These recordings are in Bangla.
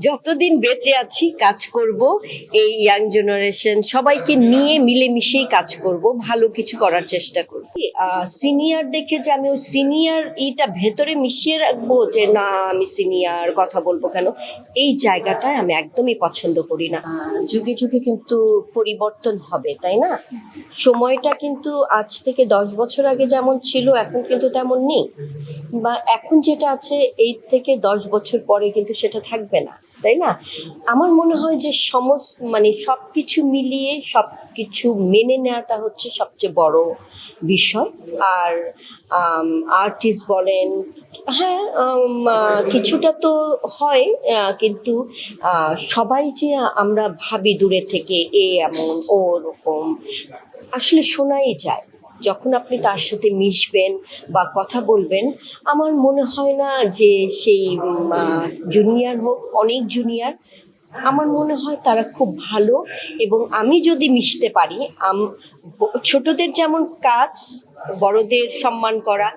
যতদিন বেঁচে আছি, কাজ করব, এই ইয়াং জেনারেশন সবাইকে নিয়ে মিলেমিশেই কাজ করব, ভালো কিছু করার চেষ্টা করব। সিনিয়র দেখে যে আমি ওই সিনিয়র ইটা ভেতরে মিশিয়ে রাখব যে, না, আমি সিনিয়র কথা বলব কেন? এই জায়গাটায় আমি একদমই পছন্দ করি না। যুগে যুগে কিন্তু পরিবর্তন হবে, তাই না? সময়টা কিন্তু আজ থেকে দশ বছর আগে যেমন ছিল, এখন কিন্তু তেমন নেই। বা এখন যেটা আছে, এই থেকে দশ বছর পরে কিন্তু সেটা থাকবে না। তাই না? আমার মনে হয় যে সমস্ত মানে সব কিছু মিলিয়ে সব কিছু মেনে নেওয়াটা হচ্ছে সবচেয়ে বড় বিষয়। আর আর্টিস্ট বলেন হ্যাঁ কিছুটা তো হয় কিন্তু সবাই যে আমরা ভাবি দূরে থেকে এ এমন, ও ওরকম, আসলে শোনাই যায়। যখন আপনি তার সাথে মিশবেন বা কথা বলবেন, আমার মনে হয় না যে সেই জুনিয়র হোক, অনেক জুনিয়র আমার মনে হয় তারা খুব ভালো এবং আমি যদি মিশতে পারি ছোটদের যেমন কাজ, বড়দের সম্মান করা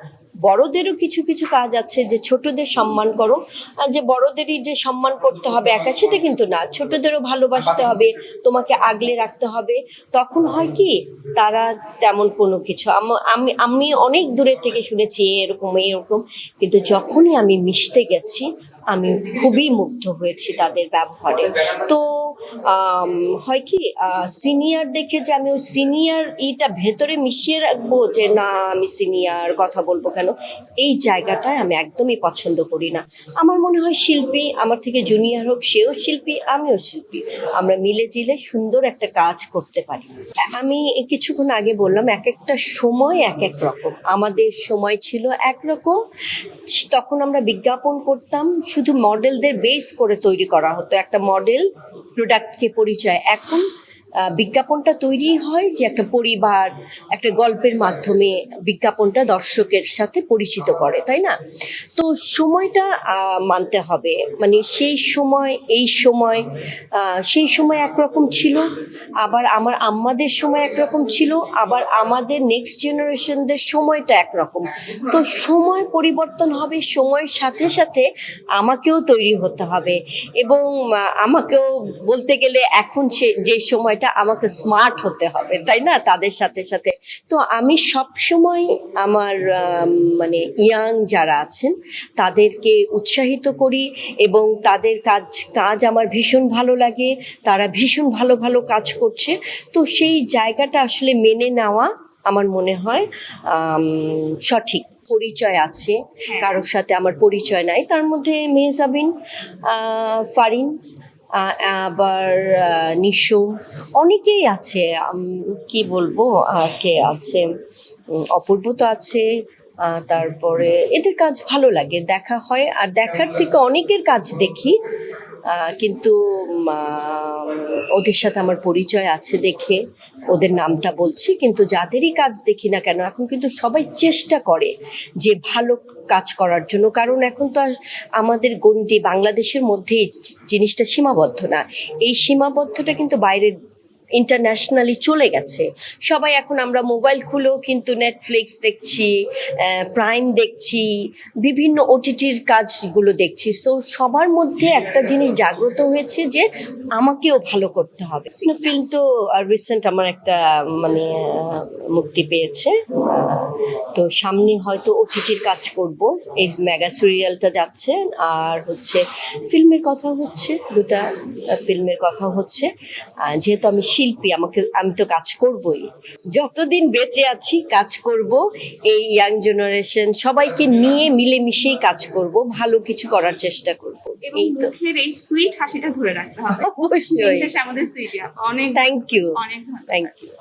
বড়দেরও কিছু কিছু কাজ আছে যে ছোটদের সম্মান করো। যে বড়দেরই যে সম্মান করতে হবে একা, সেটা কিন্তু না। ছোটদেরও ভালোবাসতে হবে, তোমাকে আগলে রাখতে হবে। তখন হয় কি, তারা তেমন কোনো কিছু। আম- আমি অনেক দূরের থেকে শুনেছি এরকম এরকম। কিন্তু যখনই আমি মিশতে গেছি আমি খুবই মুগ্ধ হয়েছি তাদের ব্যবহারে। তো হয় কি সিনিয়র দেখে যে আমি ওই সিনিয়র ইটা ভেতরে মিশিয়ে রাখব যে না, আমি সিনিয়র কথা বলব কেন, এই জায়গাটায় আমি একদমই পছন্দ করি না। আমার মনে হয় শিল্পী, আমার থেকে জুনিয়র হোক, সেও শিল্পী, আমিও শিল্পী। আমরা মিলে জিলে সুন্দর একটা কাজ করতে পারি। আমি কিছুক্ষণ আগে বললাম এক একটা সময় এক এক রকম। আমাদের সময় ছিল একরকম। তখন আমরা বিজ্ঞাপন করতাম শুধু মডেলদের বেস করে তৈরি করা হতো। একটা মডেল প্রোডাক্টকে পরিচয়। এখন বিজ্ঞাপনটা তৈরি হয় যে একটা পরিবার একটা গল্পের মাধ্যমে বিজ্ঞাপনটা দর্শকের সাথে পরিচিত করে, তাই না? তো সময়টা মানতে হবে। মানে সেই সময়, এই সময় সেই সময় একরকম ছিল, আবার আমার আম্মাদের সময় একরকম ছিল, আবার আমাদের নেক্সট জেনারেশনদের সময়টা একরকম। তো সময় পরিবর্তন হবে, সময়ের সাথে সাথে আমাকেও তৈরি হতে হবে এবং আমাকেও বলতে গেলে এখন সে, যে সময়টা আমাকে স্মার্ট হতে হবে তাই না? তাদের সাথে সাথে। তো আমি সব সময় আমার মানে ইয়াং যারা আছেন তাদেরকে উৎসাহিত করি এবং তাদের কাজ কাজ আমার ভীষণ ভালো লাগে তারা ভীষণ ভালো ভালো কাজ করছে। তো সেই জায়গাটা আসলে মেনে নেওয়া আমার মনে হয় সঠিক। পরিচয় আছে কারোর সাথে আমার পরিচয় নাই। তার মধ্যে মেহজাবিন ফারিন আবার নিশো অনেকেই আছে কি বলব কে আছে অপূর্ব তো আছে তারপরে এদের কাজ ভালো লাগে দেখা হয় আর দেখার থেকে অনেকের কাজ দেখি কিন্তু ওদের সাথে আমার পরিচয় আছে দেখে ওদের নামটা বলছি, কিন্তু যাদেরই কাজ দেখি না কেন, এখন কিন্তু সবাই চেষ্টা করে যে ভালো কাজ করার জন্য। কারণ এখন তো আমাদের গণ্ডি বাংলাদেশের মধ্যেই জিনিসটা সীমাবদ্ধ না। এই সীমাবদ্ধটা কিন্তু বাইরের ইন্টারন্যাশনালি চলে গেছে। সবাই এখন আমরা মোবাইল খুলেও কিন্তু নেটফ্লিক্স দেখছি প্রাইম দেখছি, বিভিন্ন ওটিটির কাজগুলো দেখছি। সো সবার মধ্যে একটা জিনিস জাগ্রত হয়েছে যে আমাকেও ভালো করতে হবে। ফিল্ম তো রিসেন্ট আমার একটা মানে মুক্তি পেয়েছে। তো সামনে হয়তো ওটিটির কাজ করব। এই মেগা সিরিয়ালটা যাচ্ছে আর হচ্ছে ফিল্মের কথা হচ্ছে দুটা ফিল্মের কথা হচ্ছে। যেহেতু আমি শিল্পী আমাকে আমি তো কাজ করবই। যতদিন বেঁচে আছি কাজ করব। এই ইয়াং জেনারেশন সবাইকে নিয়ে মিলেমিশেই কাজ করব ভালো কিছু করার চেষ্টা করব। এই তো। এই সুইট হাসিটা ধরে রাখতে হবে। অবশ্যই। আমাদের সুইট অনেক থ্যাংক ইউ অনেক থ্যাংক ইউ.